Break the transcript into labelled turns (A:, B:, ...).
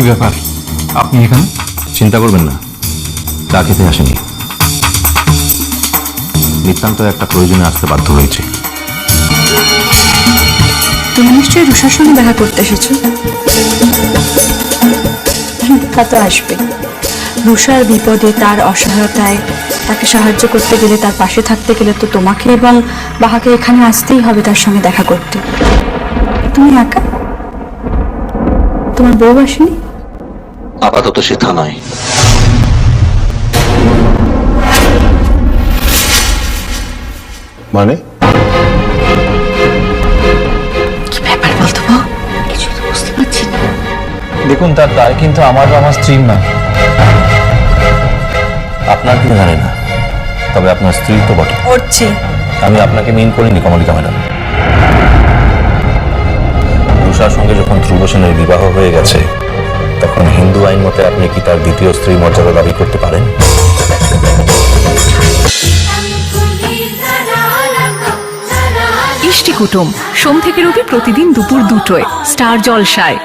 A: ব্যাপার? আপনি এখানে?
B: চিন্তা করবেন না। চা খেতে আসেনি। নিতান্ত একটা প্রয়োজনে আসতে বাধ্য হয়েছে।
C: তুমি নিশ্চয়ই রুষার সঙ্গে দেখা করতে এসেছ? তা তো আসবে। রুষার বিপদে তার অসহায়তায় তাকে সাহায্য করতে গেলে তার পাশে থাকতে গেলে তো তোমাকে এবং বাহাকে এখানে আসতেই হবে তার সঙ্গে দেখা করতে। তুমি একা? তোমার বউ আসেনি?
B: আপাতত সে থানায় মানে?
C: কি ব্যাপার বলতো বউ? কিছু তো বুঝতে পারছি না।
D: দেখুন তার দায় কিন্তু আমার বা আমার স্ত্রীর নয়।
B: আপনার কি জানি না তবে আপনার স্ত্রী তো বটে।
C: করছি।
B: আমি আপনাকে মিন করিনি কমলিকা ম্যাডাম। যখন ধ্রুব সেনের বিবাহ হয়ে গেছে। তখন হিন্দু আইন মতে আপনি কি তার দ্বিতীয় স্ত্রী মর্যাদা দাবি করতে পারেন?
E: ইষ্টি কুটুম, সোম থেকে রবি প্রতিদিন দুপুর দুটোয়, স্টার জলসায়।